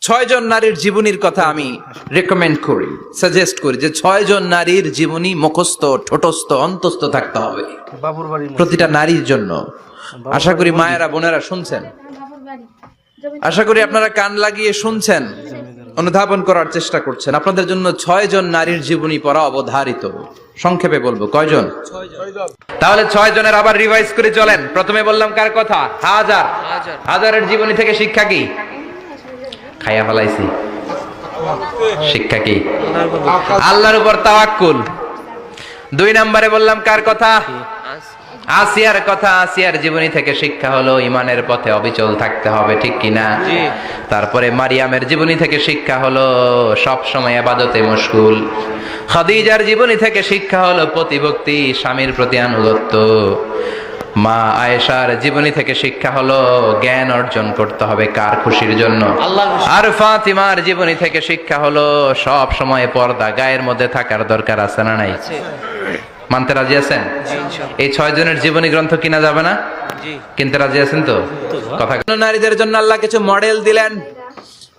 ছয়জন নারীর জীবনীর কথা আমি রেকমেন্ড করি সাজেস্ট করি যে ছয়জন নারীর জীবনী মুখস্থ ঠোঁটস্থ অন্তস্থ থাকতে হবে। প্রতিটা নারীর জন্য। আশা করি মায়েরা বোনেরা শুনছেন? আশা করি আপনারা কান লাগিয়ে শুনছেন অনুধাবন করার চেষ্টা করছেন। আপনাদের জন্য ছয় জন নারীর জীবনী পড়া অবধারিত। সংক্ষেপে বলব কয়জন? তাহলে ছয় জনের আবার রিভাইজ করে চলেন। প্রথমে বললাম কার কথা? হাজার। হাজারের জীবনী থেকে শিক্ষা কি? খাইয়া ফেলাইছি। শিক্ষা কি? আল্লাহর উপর তাওয়াক্কুল। দুই নম্বরে বললাম কার কথা? আসিয়ার কথা। আসিয়ার জীবনী থেকে শিক্ষা হলো ইমানের পথে অবিচল থাকতে হবে ঠিক কি কিনা তারপরে মারিয়ামের জীবনী থেকে শিক্ষা হলো সব সময় আবাদতে মশগুল খাদিজার জীবনী থেকে শিক্ষা হলো প্রতিভক্তি স্বামীর প্রতি আনুগত্য। মা আয়েশার জীবনী থেকে শিক্ষা হলো জ্ঞান অর্জন করতে হবে কার খুশির জন্য? আর ফাতিমার জীবনী থেকে শিক্ষা হলো সব সময় পর্দা গায়ের মধ্যে থাকার দরকার আছে না নাই? মানতে রাজি আছেন? এই ছয় জনের জীবনী গ্রন্থ কিনা যাবে না? কিনতে রাজি আছেন তো? কথা নারীদের জন্য আল্লাহ কিছু মডেল দিলেন।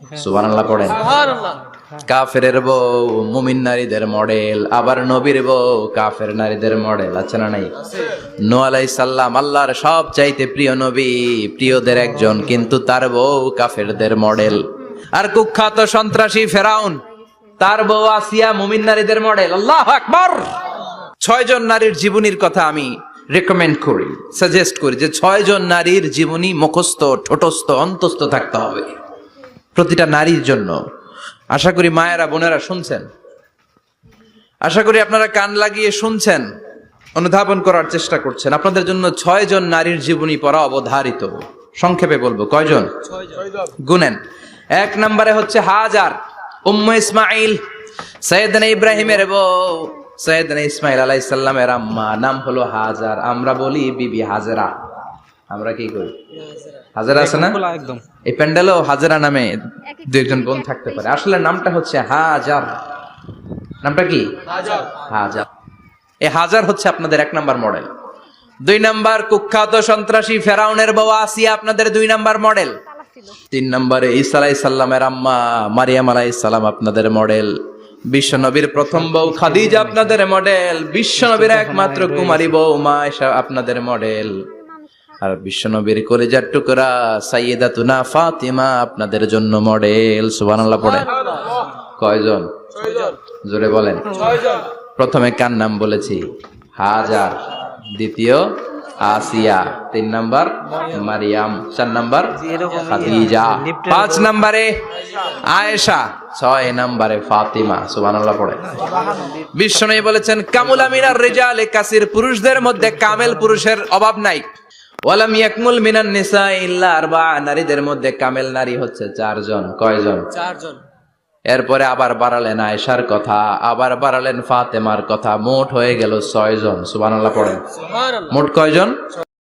সুবহানাল্লাহ পড়েন। কাফেরের বউ মুমিন নারীদের মডেল আবার নবীর বউ কাফের নারীদের মডেল আছে না নাই? নো আলাই সাল্লাম আল্লাহর সব চাইতে প্রিয় নবী প্রিয়দের একজন কিন্তু তার বউ কাফেরদের মডেল। আর কুখ্যাত সন্ত্রাসী ফেরাউন তার বউ আসিয়া মুমিন নারীদের মডেল। আল্লাহ আকবর! ছয়জন নারীর জীবনীর কথা আমি রেকমেন্ড করি সাজেস্ট করি যে ছয়জন নারীর জীবনী মুখস্থ ঠোঁটস্থ অন্তস্থ থাকতে হবে। প্রতিটা নারীর জন্য। আশা করি মায়েরা, বোনেরা শুনছেন। আশা করি আপনারা কান লাগিয়ে শুনছেন, অনুধাবন করার চেষ্টা করছেন। আপনাদের জন্য ছয়জন নারীর জীবনী পড়া অবধারিত। সংক্ষেপে বলব, কয়জন? গুনেন। এক নম্বরে হচ্ছে হাজার, উম্ম ইসমাইল সৈয়দনা ইব্রাহিমের বউ। সৈয়দনা ইসমাইল আলাইহিস সালামের আম্মা। নাম হলো হাজার। আমরা বলি বিবি হাজরা। আমরা কি করি? হাজারা আছে না? একদম। এই প্যান্ডেলও হাজারা নামে দু একজন বোন থাকতে পারে। আসলে নামটা হচ্ছে হাজার। নামটা কি? হাজার। এই হাজার হচ্ছে আপনাদের এক নাম্বার মডেল। দুই নাম্বার কুখ্যাত সন্ত্রাসী ফেরাউনের বউ আসিয়া আপনাদের দুই নাম্বার মডেল। তিন নম্বরে ঈসা আলাই সাল্লামের আম্মা মারিয়াম আলাই সাল্লাম আপনাদের মডেল। বিশ্ব নবীর প্রথম বউ খাদিজা আপনাদের মডেল। বিশ্ব নবীর একমাত্র কুমারী বউ মা আপনাদের মডেল। আর বিশ্বনবীর কলেজার টুকরা সাইয়েদা তুনা ফাতিমা আপনাদের জন্য মডেল সুবহানাল্লাহ পড়ে। কয়জন? জোরে বলেন। প্রথমে কার নাম বলেছি? হাজার। দ্বিতীয় আসিয়া। তিন নাম্বার মারিয়াম। চার নাম্বার খাদিজা। পাঁচ নাম্বারে আয়েশা। ছয় নাম্বারে ফাতিমা। সুবহানাল্লাহ পড়ে। বিশ্বনবী বলেছেন কামুল আমিনার রেজালে কাসির পুরুষদের মধ্যে কামেল পুরুষের অভাব নাই। ওয়ালাম ইয়াকমুল মিনান নিসা ইল্লা আরবা নারীদের মধ্যে কামেল নারী হচ্ছে চারজন। কয়জন? চারজন। এরপরে আবার বাড়ালেন আয়েশার কথা আবার বাড়ালেন ফাতেমার কথা। মোট হয়ে গেল ছয়জন। সুবহানাল্লাহ পড়েন। মোট কয়জন?